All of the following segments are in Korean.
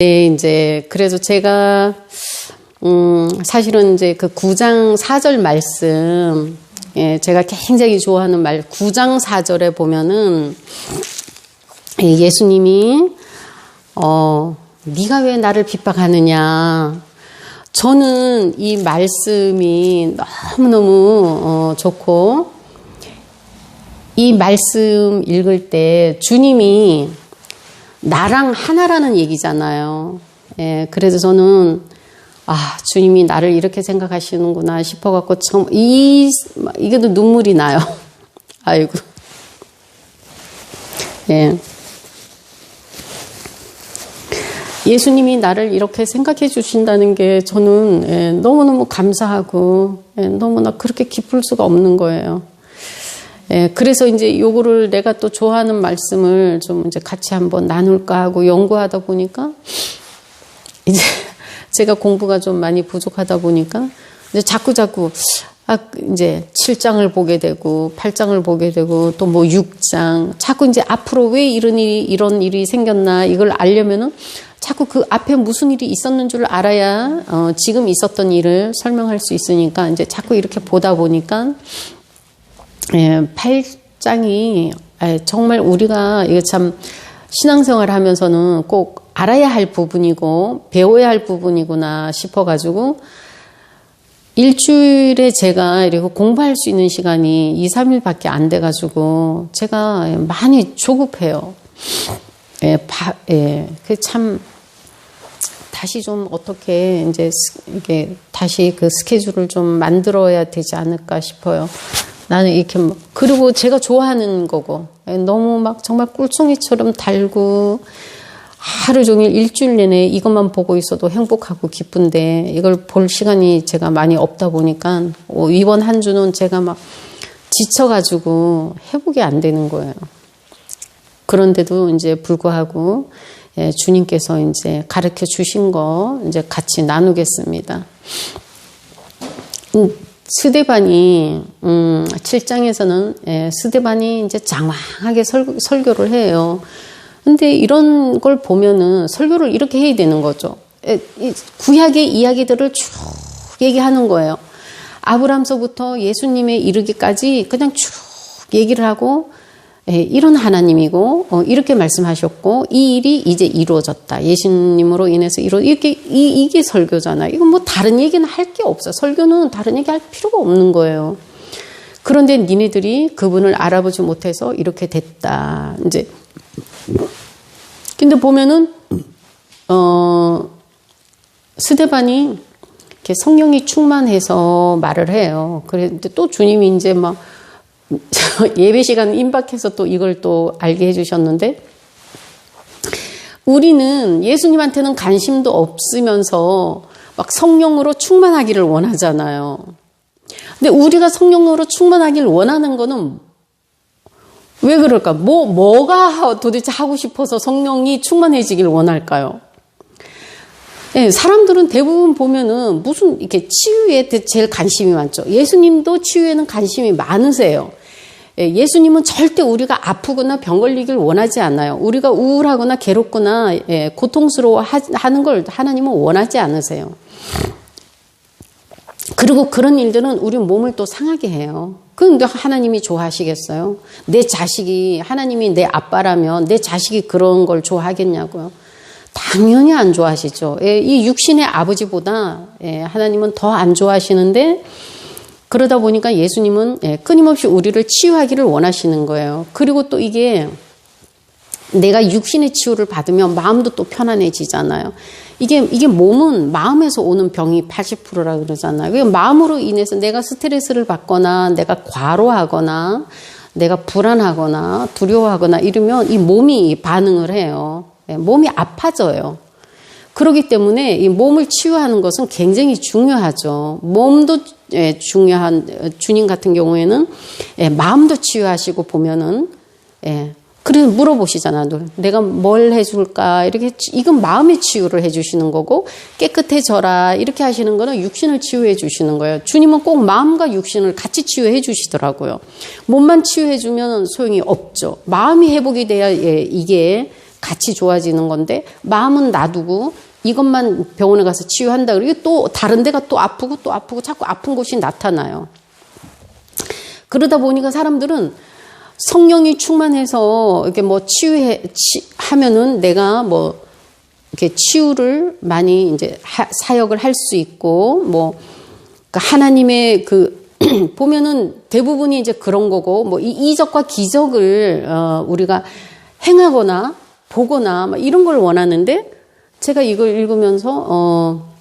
네, 이제 그래서 제가 음, 사실은 이제 그 9장 4절 말씀 예, 제가 굉장히 좋아하는 말 9장 4절에 보면은 예, 예수님이 어, 네가 왜 나를 핍박하느냐? 저는 이 말씀이 너무너무 어, 좋고 이 말씀 읽을 때 주님이 나랑 하나라는 얘기잖아요. 예, 그래서 저는 아 주님이 나를 이렇게 생각하시는구나 싶어갖고 참 이 이게도 눈물이 나요. 아이고. 예. 예수님이 나를 이렇게 생각해 주신다는 게 저는 예, 너무너무 감사하고 예, 너무나 그렇게 기쁠 수가 없는 거예요. 예, 그래서 이제 요거를 내가 또 좋아하는 말씀을 좀 이제 같이 한번 나눌까 하고 연구하다 보니까 이제 제가 공부가 좀 많이 부족하다 보니까 이제 자꾸 자꾸 아 이제 7장을 보게 되고 8장을 보게 되고 또 뭐 6장. 자꾸 이제 앞으로 왜 이런 일이 이런 일이 생겼나 이걸 알려면은 자꾸 그 앞에 무슨 일이 있었는 줄 알아야 어, 지금 있었던 일을 설명할 수 있으니까 이제 자꾸 이렇게 보다 보니까 예, 8장이 예, 정말 우리가 이게 참 신앙생활 하면서는 꼭 알아야 할 부분이고 배워야 할 부분이구나 싶어가지고 일주일에 제가 이렇게 공부할 수 있는 시간이 2, 3일밖에 안 돼가지고 제가 많이 조급해요. 예, 바, 예, 그 참 다시 좀 어떻게 이제 이게 다시 그 스케줄을 좀 만들어야 되지 않을까 싶어요. 나는 이렇게 막 그리고 제가 좋아하는 거고 너무 막 정말 꿀송이처럼 달고 하루 종일 일주일 내내 이것만 보고 있어도 행복하고 기쁜데 이걸 볼 시간이 제가 많이 없다 보니까 이번 한 주는 제가 막 지쳐가지고 회복이 안 되는 거예요. 그런데도 이제 불구하고 예, 주님께서 이제 가르쳐 주신 거 이제 같이 나누겠습니다. 음, 스데반이 음, 7장에서는 예, 스데반이 이제 장황하게 설, 설교를 해요. 근데 이런 걸 보면은 설교를 이렇게 해야 되는 거죠. 예, 구약의 이야기들을 쭉 얘기하는 거예요. 아브람서부터 예수님에 이르기까지 그냥 쭉 얘기를 하고 예, 이런 하나님이고 어, 이렇게 말씀하셨고 이 일이 이제 이루어졌다. 예수님으로 인해서 이루 이렇게 이, 이게 설교잖아. 이건 뭐 다른 얘기는 할 게 없어. 설교는 다른 얘기 할 필요가 없는 거예요. 그런데 니네들이 그분을 알아보지 못해서 이렇게 됐다. 이제 근데 보면은 어 스데반이 이렇게 성령이 충만해서 말을 해요. 그런데 또 주님이 이제 막 예배 시간 임박해서 또 이걸 또 알게 해주셨는데 우리는 예수님한테는 관심도 없으면서 막 성령으로 충만하기를 원하잖아요. 근데 우리가 성령으로 충만하기를 원하는 거는 왜 그럴까? 뭐, 뭐가 도대체 하고 싶어서 성령이 충만해지길 원할까요? 네, 사람들은 대부분 보면은 무슨 이렇게 치유에 제일 관심이 많죠. 예수님도 치유에는 관심이 많으세요. 예, 예수님은 절대 우리가 아프거나 병 걸리길 원하지 않아요. 우리가 우울하거나 괴롭거나 예, 고통스러워 하는 걸 하나님은 원하지 않으세요. 그리고 그런 일들은 우리 몸을 또 상하게 해요. 그런데 하나님이 좋아하시겠어요? 내 자식이 하나님이 내 아빠라면 내 자식이 그런 걸 좋아하겠냐고요. 당연히 안 좋아하시죠. 예, 이 육신의 아버지보다 하나님은 더 안 좋아하시는데 그러다 보니까 예수님은 예, 끊임없이 우리를 치유하기를 원하시는 거예요. 그리고 또 이게 내가 육신의 치유를 받으면 마음도 또 편안해지잖아요. 이게, 이게 몸은 마음에서 오는 병이 80%라 그러잖아요. 마음으로 인해서 내가 스트레스를 받거나 내가 과로하거나 내가 불안하거나 두려워하거나 이러면 이 몸이 반응을 해요. 예, 몸이 아파져요. 그렇기 때문에 이 몸을 치유하는 것은 굉장히 중요하죠. 몸도 예, 중요한 주님 같은 경우에는 예, 마음도 치유하시고 보면은 예, 그래서 물어보시잖아. 내가 뭘 해줄까? 이렇게 이건 마음의 치유를 해주시는 거고 깨끗해져라 이렇게 하시는 거는 육신을 치유해 주시는 거예요. 주님은 꼭 마음과 육신을 같이 치유해 주시더라고요. 몸만 치유해 주면 소용이 없죠. 마음이 회복이 돼야 예, 이게 같이 좋아지는 건데 마음은 놔두고 이것만 병원에 가서 치유한다 그러고 또 다른 데가 또 아프고 또 아프고 자꾸 아픈 곳이 나타나요. 그러다 보니까 사람들은 성령이 충만해서 이렇게 뭐 치유해 치, 하면은 내가 뭐 이렇게 치유를 많이 이제 하, 사역을 할 수 있고 뭐그 하나님의 그 보면은 대부분이 이제 그런 거고 뭐 이, 이적과 기적을 어, 우리가 행하거나 보거나 막 이런 걸 원하는데 제가 이걸 읽으면서 어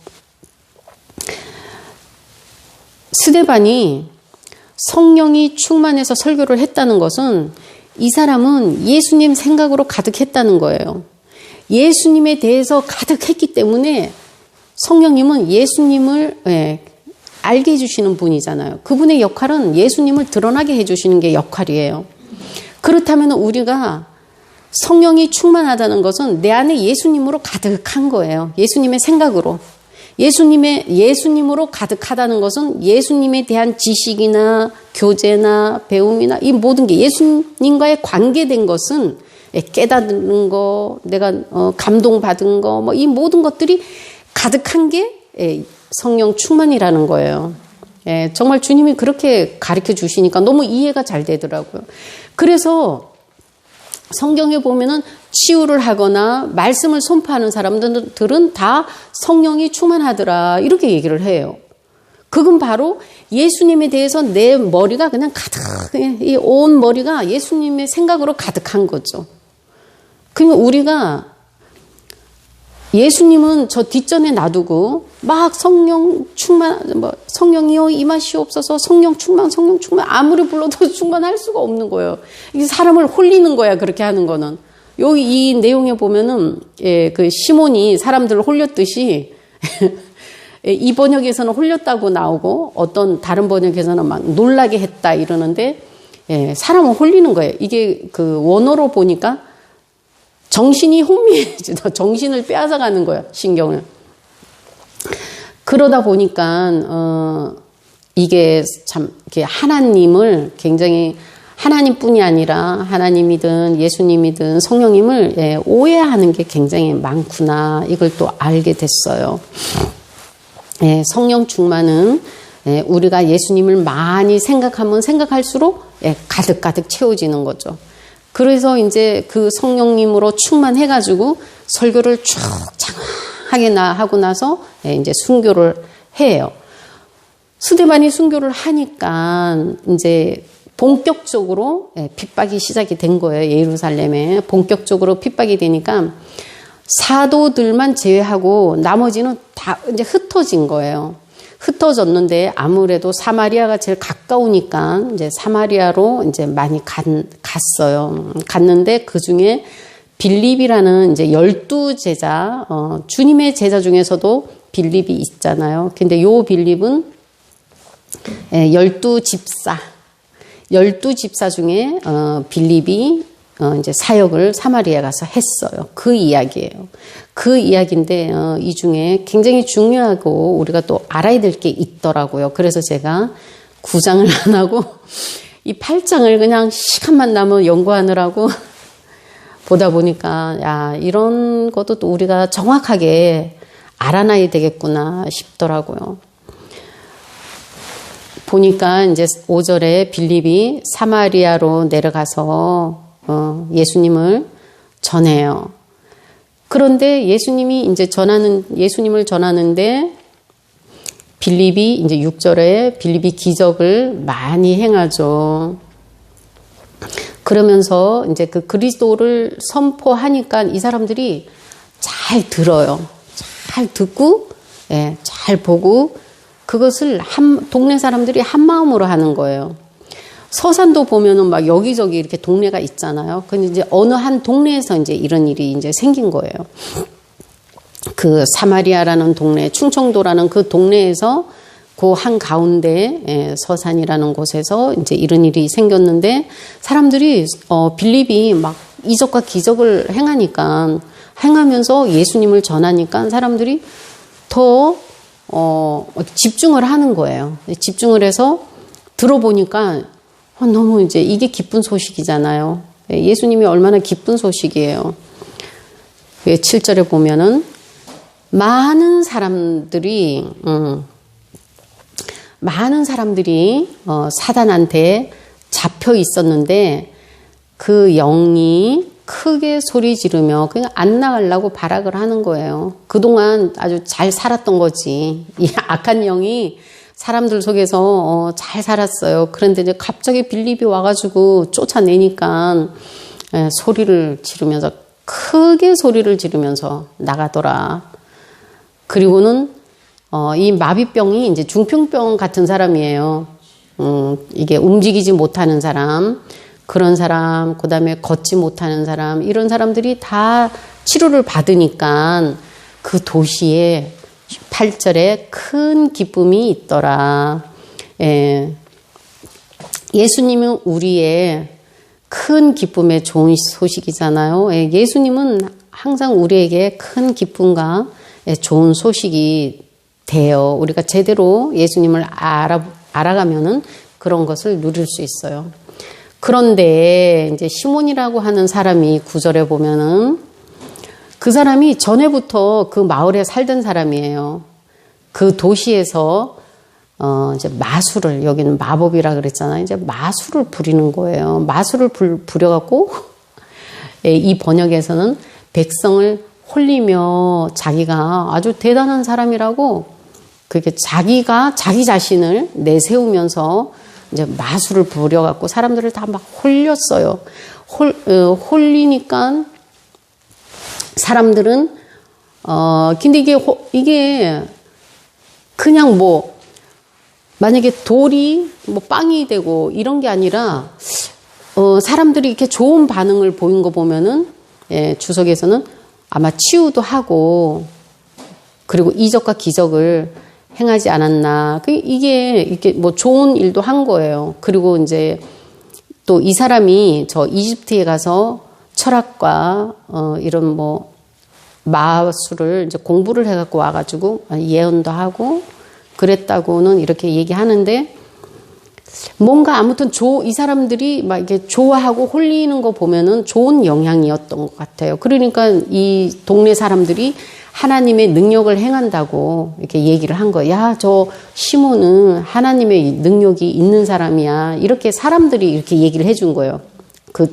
스데반이 성령이 충만해서 설교를 했다는 것은 이 사람은 예수님 생각으로 가득했다는 거예요. 예수님에 대해서 가득했기 때문에 성령님은 예수님을 예, 알게 해주시는 분이잖아요. 그분의 역할은 예수님을 드러나게 해주시는 게 역할이에요. 그렇다면 우리가 성령이 충만하다는 것은 내 안에 예수님으로 가득한 거예요. 예수님의 생각으로. 예수님의 예수님으로 가득하다는 것은 예수님에 대한 지식이나 교제나 배움이나 이 모든 게 예수님과의 관계된 것은 깨닫는 거, 내가 어, 감동받은 거, 뭐 이 모든 것들이 가득한 게 성령 충만이라는 거예요. 예, 정말 주님이 그렇게 가르쳐 주시니까 너무 이해가 잘 되더라고요. 그래서 성경에 보면은 치유를 하거나 말씀을 선포하는 사람들은 다 성령이 충만하더라. 이렇게 얘기를 해요. 그건 바로 예수님에 대해서 내 머리가 그냥 가득, 이 온 머리가 예수님의 생각으로 가득한 거죠. 그러면 우리가 예수님은 저 뒷전에 놔두고 막 성령 충만, 뭐 성령이요 임하시옵소서 성령 충만, 성령 충만 아무리 불러도 충만할 수가 없는 거예요. 이 사람을 홀리는 거야 그렇게 하는 거는. 여기 이 내용에 보면은 예, 그 시몬이 사람들을 홀렸듯이 이 번역에서는 홀렸다고 나오고 어떤 다른 번역에서는 막 놀라게 했다 이러는데 예, 사람을 홀리는 거예요. 이게 그 원어로 보니까 정신이 혼미해지다. 정신을 빼앗아가는 거야, 신경을. 그러다 보니까, 어, 이게 참, 이게 하나님을 굉장히 하나님뿐이 아니라 하나님이든 예수님이든 성령님을 예, 오해하는 게 굉장히 많구나. 이걸 또 알게 됐어요. 예, 성령 충만은 예, 우리가 예수님을 많이 생각하면 생각할수록 예, 가득 가득 채워지는 거죠. 그래서 이제 그 성령님으로 충만해가지고 설교를 쭉 장 하게 나 하고 나서 예, 이제 순교를 해요. 수대반이 순교를 하니까 이제 본격적으로 예, 핍박이 시작이 된 거예요. 예루살렘에 본격적으로 핍박이 되니까 사도들만 제외하고 나머지는 다 이제 흩어진 거예요. 흩어졌는데 아무래도 사마리아가 제일 가까우니까 이제 사마리아로 이제 많이 간, 갔어요. 갔는데 그 중에 빌립이라는 이제 열두 제자, 어, 주님의 제자 중에서도 빌립이 있잖아요. 근데 요 빌립은 예, 열두 집사, 열두 집사 중에 어, 빌립이 어, 이제 사역을 사마리아 가서 했어요. 그 이야기예요. 그 이야기인데 어, 이 중에 굉장히 중요하고 우리가 또 알아야 될 게 있더라고요. 그래서 제가 구장을 안 하고 이 8장을 그냥 시간만 남으면 연구하느라고 보다 보니까 야 이런 것도 또 우리가 정확하게 알아놔야 되겠구나 싶더라고요. 보니까 이제 5절에 빌립이 사마리아로 내려가서 어, 예수님을 전해요. 그런데 예수님이 이제 전하는, 예수님을 전하는데 빌립이 이제 6절에 빌립이 기적을 많이 행하죠. 그러면서 이제 그 그리스도를 선포하니까 이 사람들이 잘 들어요. 잘 듣고, 예, 잘 보고, 그것을 한, 동네 사람들이 한 마음으로 하는 거예요. 서산도 보면은 막 여기저기 이렇게 동네가 있잖아요. 근데 이제 어느 한 동네에서 이제 이런 일이 이제 생긴 거예요. 그 사마리아라는 동네, 충청도라는 그 동네에서 그 한 가운데 예, 서산이라는 곳에서 이제 이런 일이 생겼는데 사람들이 어 빌립이 막 이적과 기적을 행하니까 행하면서 예수님을 전하니까 사람들이 더 어, 집중을 하는 거예요. 집중을 해서 들어보니까 어, 너무 이제 이게 기쁜 소식이잖아요. 예, 예수님이 얼마나 기쁜 소식이에요. 그 7절에 보면은 많은 사람들이 음, 많은 사람들이 어, 사단한테 잡혀 있었는데 그 영이 크게 소리 지르며 그냥 안 나가려고 발악을 하는 거예요. 그동안 아주 잘 살았던 거지. 이 악한 영이 사람들 속에서 어, 잘 살았어요. 그런데 이제 갑자기 빌립이 와가지고 쫓아내니까 예, 소리를 지르면서 크게 소리를 지르면서 나가더라. 그리고는 어, 이 마비병이 이제 중풍병 같은 사람이에요. 음, 이게 움직이지 못하는 사람, 그런 사람, 그 다음에 걷지 못하는 사람, 이런 사람들이 다 치료를 받으니까 그 도시에 8절에 큰 기쁨이 있더라. 예. 예수님은 우리의 큰 기쁨의 좋은 소식이잖아요. 예, 예수님은 항상 우리에게 큰 기쁨과 예, 좋은 소식이 돼요. 우리가 제대로 예수님을 알아, 알아가면은 그런 것을 누릴 수 있어요. 그런데 이제 시몬이라고 하는 사람이 구절에 보면은 그 사람이 전에부터 그 마을에 살던 사람이에요. 그 도시에서 어 이제 마술을 여기는 마법이라 그랬잖아요. 이제 마술을 부리는 거예요. 마술을 부려 갖고 예, 이 번역에서는 백성을 홀리며 자기가 아주 대단한 사람이라고 그게 자기가 자기 자신을 내세우면서 이제 마술을 부려갖고 사람들을 다 막 홀렸어요. 홀, 어, 홀리니까 사람들은, 어, 근데 이게, 이게 그냥 뭐, 만약에 돌이 뭐 빵이 되고 이런 게 아니라, 어, 사람들이 이렇게 좋은 반응을 보인 거 보면은, 예, 주석에서는 아마 치유도 하고, 그리고 이적과 기적을 행하지 않았나. 그 이게 이게 뭐 좋은 일도 한 거예요. 그리고 이제 또 이 사람이 저 이집트에 가서 철학과 어 이런 뭐 마술을 이제 공부를 해갖고 와가지고 예언도 하고 그랬다고는 이렇게 얘기하는데 뭔가 아무튼 조, 이 사람들이 막 이렇게 좋아하고 홀리는 거 보면은 좋은 영향이었던 것 같아요. 그러니까 이 동네 사람들이 하나님의 능력을 행한다고 이렇게 얘기를 한 거예요. 야, 저 시몬은 하나님의 능력이 있는 사람이야. 이렇게 사람들이 이렇게 얘기를 해준 거예요. 그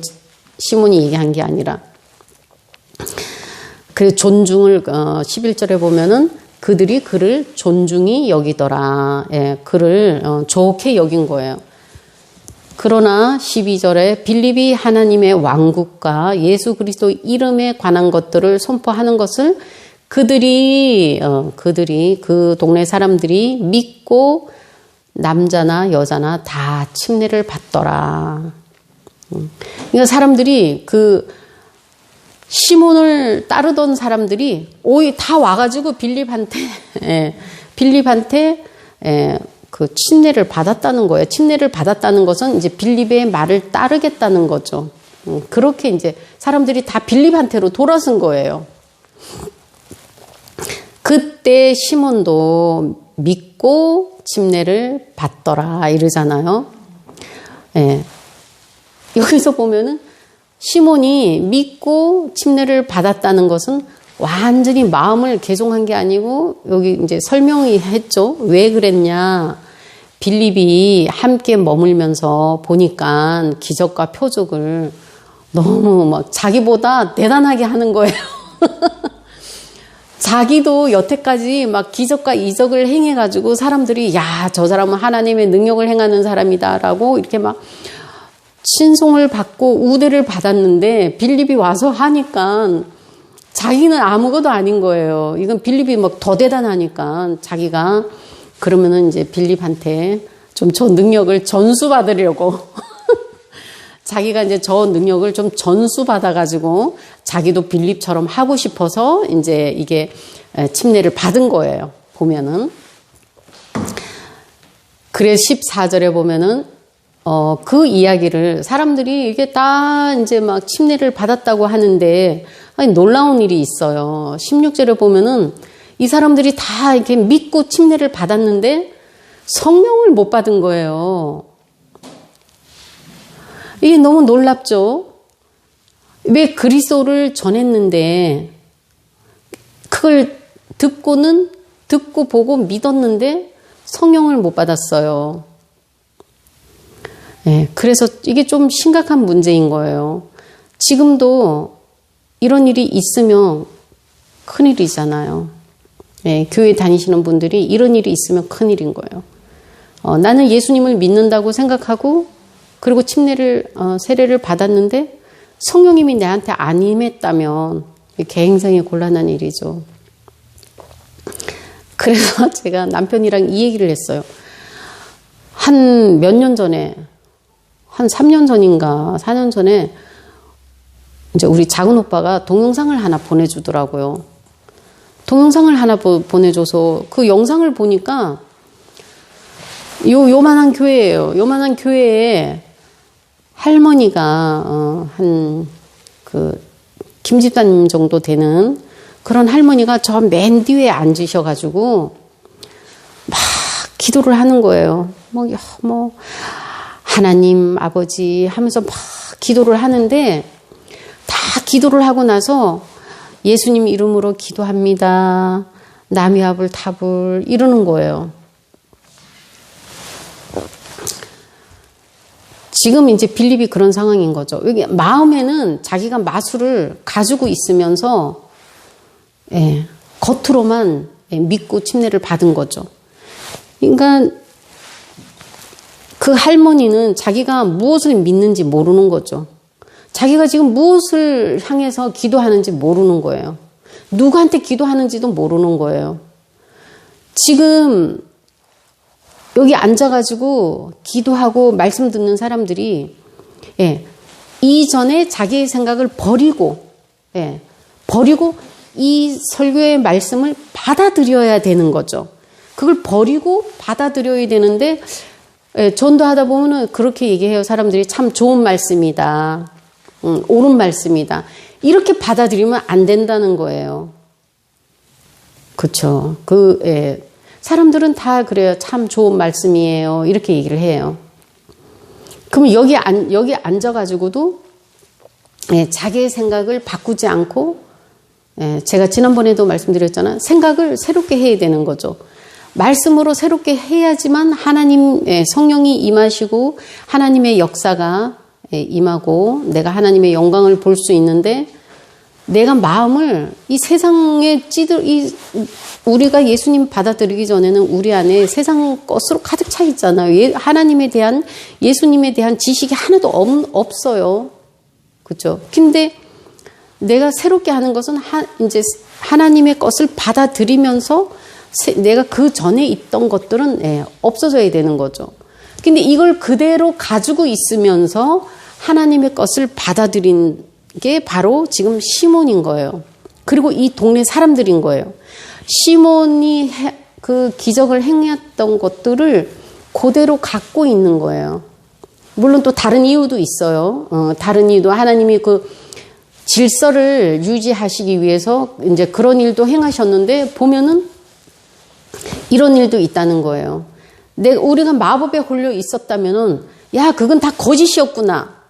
시몬이 얘기한 게 아니라. 그래서 존중을, 어, 11절에 보면은 그들이 그를 존중히 여기더라. 예, 그를 어, 좋게 여긴 거예요. 그러나 12절에 빌립이 하나님의 왕국과 예수 그리스도 이름에 관한 것들을 선포하는 것을 그들이 어, 그들이 그 동네 사람들이 믿고 남자나 여자나 다 침례를 받더라. 음. 그러니까 사람들이 그 시몬을 따르던 사람들이 오이 다 와가지고 빌립한테 예, 빌립한테 예, 그 침례를 받았다는 거예요. 침례를 받았다는 것은 이제 빌립의 말을 따르겠다는 거죠. 음, 그렇게 이제 사람들이 다 빌립한테로 돌아선 거예요. 그때 시몬도 믿고 침례를 받더라 이러잖아요. 예. 여기서 보면은 시몬이 믿고 침례를 받았다는 것은 완전히 마음을 개종한 게 아니고 여기 이제 설명이 했죠. 왜 그랬냐. 빌립이 함께 머물면서 보니까 기적과 표적을 너무 막 자기보다 대단하게 하는 거예요. 자기도 여태까지 막 기적과 이적을 행해가지고 사람들이 야, 저 사람은 하나님의 능력을 행하는 사람이다라고 이렇게 막 신송을 받고 우대를 받았는데 빌립이 와서 하니까 자기는 아무것도 아닌 거예요. 이건 빌립이 막 더 대단하니까 자기가 그러면은 이제 빌립한테 좀 저 능력을 전수받으려고 자기가 이제 저 능력을 좀 전수받아가지고 자기도 빌립처럼 하고 싶어서 이제 이게 침례를 받은 거예요. 보면은. 그래 14절에 보면은 어, 그 이야기를 사람들이 이게 다 이제 막 침례를 받았다고 하는데 아니 놀라운 일이 있어요. 16절에 보면은 이 사람들이 다 이렇게 믿고 침례를 받았는데 성령을 못 받은 거예요. 이게 너무 놀랍죠? 왜 그리스도를 전했는데 그걸 듣고는 듣고 보고 믿었는데 성령을 못 받았어요. 예, 그래서 이게 좀 심각한 문제인 거예요. 지금도 이런 일이 있으면 큰일이잖아요. 예, 교회 다니시는 분들이 이런 일이 있으면 큰일인 거예요. 어, 나는 예수님을 믿는다고 생각하고 그리고 침례를 어, 세례를 받았는데 성령님이 내한테 안 임했다면 굉장히 곤란한 일이죠. 그래서 제가 남편이랑 이 얘기를 했어요. 한 몇 년 전에, 한 3년 전인가, 4년 전에, 이제 우리 작은 오빠가 동영상을 하나 보내주더라고요. 동영상을 하나 보내줘서 그 영상을 보니까 요, 요만한 교회예요. 요만한 교회에 할머니가, 어, 한, 그, 김집사님 정도 되는 그런 할머니가 저 맨 뒤에 앉으셔가지고 막 기도를 하는 거예요. 뭐, 뭐, 하나님, 아버지 하면서 막 기도를 하는데 다 기도를 하고 나서 예수님 이름으로 기도합니다. 남이압을 탑을 이러는 거예요. 지금 이제 빌립이 그런 상황인 거죠. 마음에는 자기가 마술을 가지고 있으면서 예, 겉으로만 예, 믿고 침례를 받은 거죠. 그러니까 그 할머니는 자기가 무엇을 믿는지 모르는 거죠. 자기가 지금 무엇을 향해서 기도하는지 모르는 거예요. 누구한테 기도하는지도 모르는 거예요. 지금 여기 앉아가지고 기도하고 말씀 듣는 사람들이 예, 이전에 자기의 생각을 버리고 예, 버리고 이 설교의 말씀을 받아들여야 되는 거죠. 그걸 버리고 받아들여야 되는데 예, 전도하다 보면은 그렇게 얘기해요. 사람들이 참 좋은 말씀이다. 음, 옳은 말씀이다. 이렇게 받아들이면 안 된다는 거예요. 그렇죠. 그 예, 사람들은 다 그래요. 참 좋은 말씀이에요. 이렇게 얘기를 해요. 그러면 여기 안, 여기 앉아가지고도 예, 자기의 생각을 바꾸지 않고 예, 제가 지난번에도 말씀드렸잖아요. 생각을 새롭게 해야 되는 거죠. 말씀으로 새롭게 해야지만 하나님 예, 성령이 임하시고 하나님의 역사가 예, 임하고 내가 하나님의 영광을 볼 수 있는데 내가 마음을 이 세상에 찌들 이 우리가 예수님 받아들이기 전에는 우리 안에 세상 것으로 가득 차 있잖아요. 하나님에 대한 예수님에 대한 지식이 하나도 없, 없어요. 그렇죠? 근데 내가 새롭게 하는 것은 하, 이제 하나님의 것을 받아들이면서 세, 내가 그 전에 있던 것들은 예, 없어져야 되는 거죠. 근데 이걸 그대로 가지고 있으면서 하나님의 것을 받아들인 게 바로 지금 시몬인 거예요. 그리고 이 동네 사람들인 거예요. 시몬이 해, 그 기적을 행했던 것들을 그대로 갖고 있는 거예요. 물론 또 다른 이유도 있어요. 어, 다른 이유도 하나님이 그 질서를 유지하시기 위해서 이제 그런 일도 행하셨는데 보면은 이런 일도 있다는 거예요. 내 우리가 마법에 홀려 있었다면은 야 그건 다 거짓이었구나.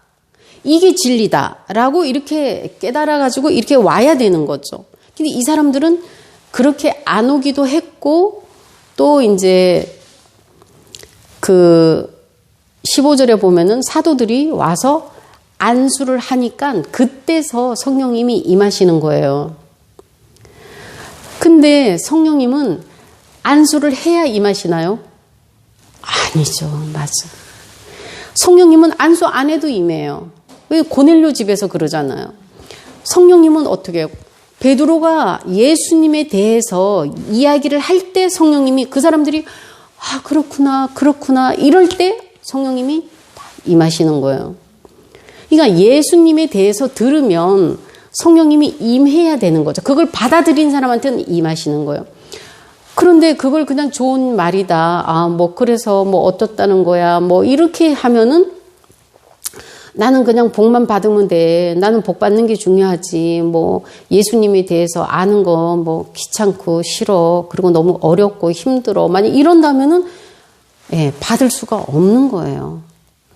이게 진리다라고 이렇게 깨달아 가지고 이렇게 와야 되는 거죠. 근데 이 사람들은 그렇게 안 오기도 했고 또 이제 그 15절에 보면은 사도들이 와서 안수를 하니까 그때서 성령님이 임하시는 거예요. 근데 성령님은 안수를 해야 임하시나요? 아니죠. 맞아. 성령님은 안수 안 해도 임해요. 왜 고넬료 집에서 그러잖아요. 성령님은 어떻게 해요? 베드로가 예수님에 대해서 이야기를 할 때 성령님이 그 사람들이 아 그렇구나 그렇구나 이럴 때 성령님이 임하시는 거예요. 그러니까 예수님에 대해서 들으면 성령님이 임해야 되는 거죠. 그걸 받아들인 사람한테는 임하시는 거예요. 그런데 그걸 그냥 좋은 말이다. 아, 뭐, 그래서 뭐, 어떻다는 거야. 뭐, 이렇게 하면은 나는 그냥 복만 받으면 돼. 나는 복 받는 게 중요하지. 뭐, 예수님에 대해서 아는 거 뭐, 귀찮고 싫어. 그리고 너무 어렵고 힘들어. 만약 이런다면은, 예, 받을 수가 없는 거예요.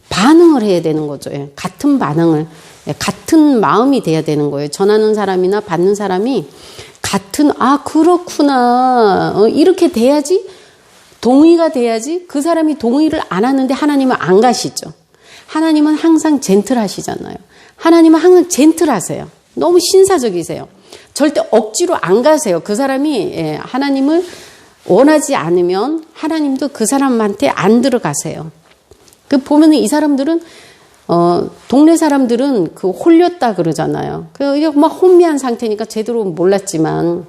반응을 해야 되는 거죠. 예, 같은 반응을, 예, 같은 마음이 돼야 되는 거예요. 전하는 사람이나 받는 사람이 같은 아 그렇구나 어, 이렇게 돼야지 동의가 돼야지 그 사람이 동의를 안 하는데 하나님은 안 가시죠. 하나님은 항상 젠틀하시잖아요. 하나님은 항상 젠틀하세요. 너무 신사적이세요. 절대 억지로 안 가세요. 그 사람이 예, 하나님을 원하지 않으면 하나님도 그 사람한테 안 들어가세요. 그 보면은 이 사람들은 어 동네 사람들은 그 홀렸다 그러잖아요. 그 이게 막 혼미한 상태니까 제대로 몰랐지만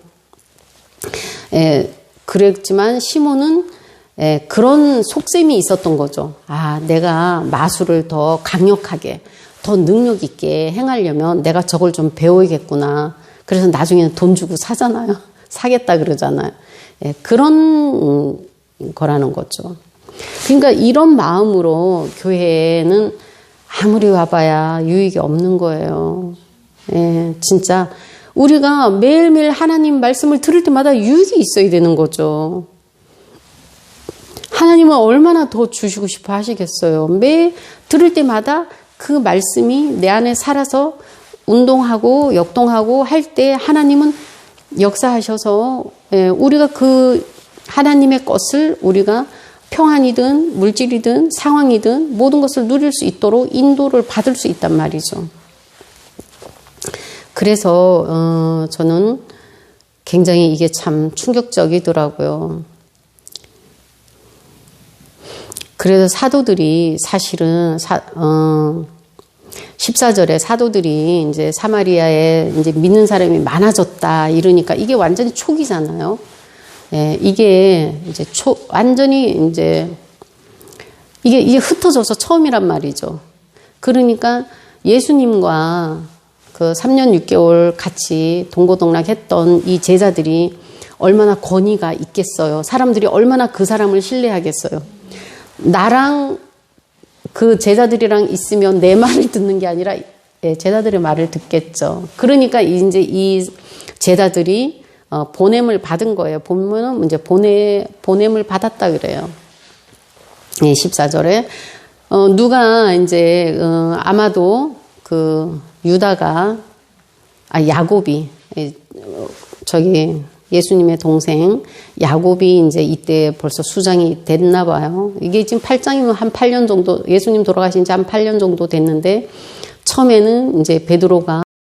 예, 그랬지만 시몬은 예, 그런 속셈이 있었던 거죠. 아, 내가 마술을 더 강력하게, 더 능력 있게 행하려면 내가 저걸 좀 배워야겠구나. 그래서 나중에는 돈 주고 사잖아요. 사겠다 그러잖아요. 예, 그런 거라는 거죠. 그러니까 이런 마음으로 교회에는 아무리 와봐야 유익이 없는 거예요. 예, 진짜 우리가 매일매일 하나님 말씀을 들을 때마다 유익이 있어야 되는 거죠. 하나님은 얼마나 더 주시고 싶어 하시겠어요. 매 들을 때마다 그 말씀이 내 안에 살아서 운동하고 역동하고 할 때 하나님은 역사하셔서 예, 우리가 그 하나님의 것을 우리가 평안이든 물질이든 상황이든 모든 것을 누릴 수 있도록 인도를 받을 수 있단 말이죠. 그래서 어, 저는 굉장히 이게 참 충격적이더라고요. 그래서 사도들이 사실은 사, 어, 14절에 사도들이 이제 사마리아에 이제 믿는 사람이 많아졌다 이러니까 이게 완전히 초기잖아요. 예, 이게 이제 초, 완전히 이제 이게, 이게 흩어져서 처음이란 말이죠. 그러니까 예수님과 그 3년 6개월 같이 동고동락 했던 이 제자들이 얼마나 권위가 있겠어요. 사람들이 얼마나 그 사람을 신뢰하겠어요. 나랑 그 제자들이랑 있으면 내 말을 듣는 게 아니라 예, 제자들의 말을 듣겠죠. 그러니까 이제 이 제자들이 어, 보냄을 받은 거예요. 보면은 이제 보내 보냄을 받았다 그래요. 예, 14절에 어, 누가 이제 어, 아마도 그 유다가 아 야곱이 예, 어, 저기 예수님의 동생 야곱이 이제 이때 벌써 수장이 됐나 봐요. 이게 지금 8장이면 한 8년 정도 예수님 돌아가신 지 한 8년 정도 됐는데 처음에는 이제 베드로가